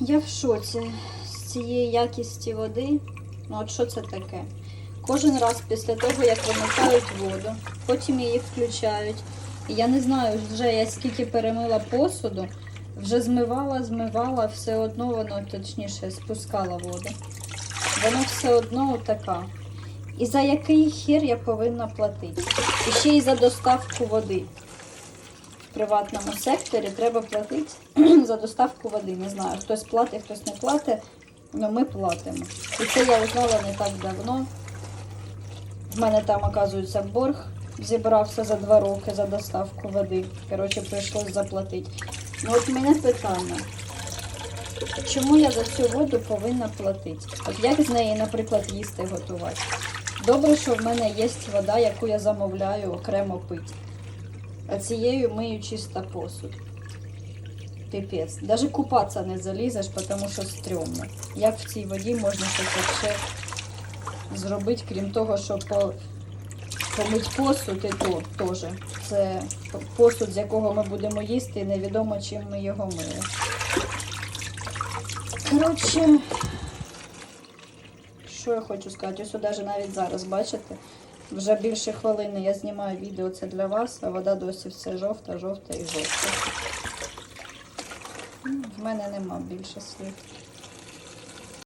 Я в шоці з цієї якісті води. Ну от що це таке? Кожен раз після того, як вимикають воду, потім її включають. Я не знаю, вже я скільки перемила посуду, вже змивала, змивала, все одно воно точніше спускала воду. Воно все одно така. І за який хір я повинна платити? І ще й за доставку води. Приватному секторі треба платити за доставку води. Не знаю, хтось платить, хтось не платить, але ми платимо. І це я узнала не так давно. В мене там, оказується, борг зібрався за два роки за доставку води. Коротше, прийшлось заплатити. Ну от мене питання. Чому я за цю воду повинна платити? От як з неї, наприклад, їсти готувати? Добре, що в мене є вода, яку я замовляю окремо пити. А цією мию чисто посуд. Піпець. Даже купатися не залізеш, тому що стрьомно. Як в цій воді можна щось ще зробити, крім того, що по... помить посуд і то теж. Це посуд, з якого ми будемо їсти, і невідомо чим ми його мили. Коротше, що я хочу сказати? Ось навіть зараз, бачите, вже більше хвилини я знімаю відео це для вас, а вода досі все жовта, жовта і жовта. В мене нема більше слів.